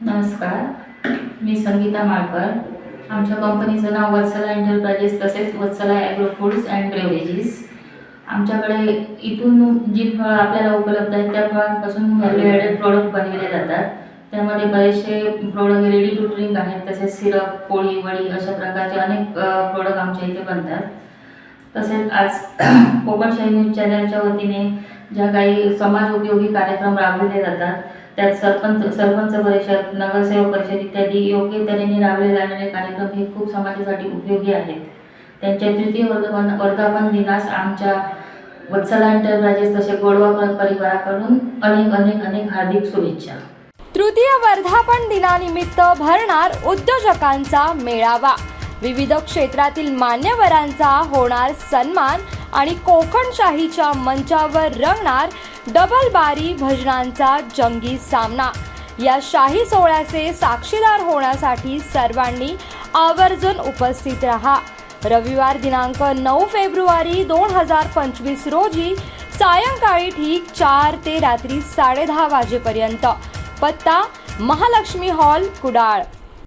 नमस्कार. मी संगीता माळकर. आमच्या कंपनीचं नाव वत्सला एंटरप्राइजेस तसेच Vatsala agro foods and beverages आमच्याकडे इथून जी फळं आपल्याला उपलब्ध आहेत त्या फळांपासून व्हॅल्यू प्रोडक्ट बनविले जातात. त्यामध्ये बरेचसे प्रोडक्ट रेडी टू ड्रिंक आहेत तसेच सिरप पोळी वडी अशा प्रकारचे अनेक प्रोडक्ट आमच्या इथे बनतात. तसेच आज कोकण शाही न्यूज चॅनलच्या वतीने ज्या काही समाज उपयोगी कार्यक्रम राबविले जातात त्यात सरपंच सरपंच परिषद नगरसेवक परिषद इत्यादी योग्य तऱ्हेने राबवले जाणारे कार्यक्रम हे खूप समाजासाठी उपयोगी आहेत. त्यांच्या तृतीय वर्धापन वर्धापन दिनास आमच्या वत्सला एंटरप्राइजेस तसे गोडवा परिवाराकडून अनेक अनेक अनेक हार्दिक शुभेच्छा. तृतीय वर्धापन दिनानिमित्त भरणार उद्योजकांचा मेळावा. विविध क्षेत्रातील मान्यवरांचा होणार सन्मान आणि कोकणशाहीच्या मंचावर रंगणार डबल बारी भजनांचा जंगी सामना. या शाही सोहळ्याचे साक्षीदार होण्यासाठी सर्वांनी आवर्जून उपस्थित रहा. रविवार दिनांक नऊ फेब्रुवारी दोन हजार पंचवीस रोजी सायंकाळी ठीक चार ते रात्री साडेदहा वाजेपर्यंत. पत्ता महालक्ष्मी हॉल कुडाळ.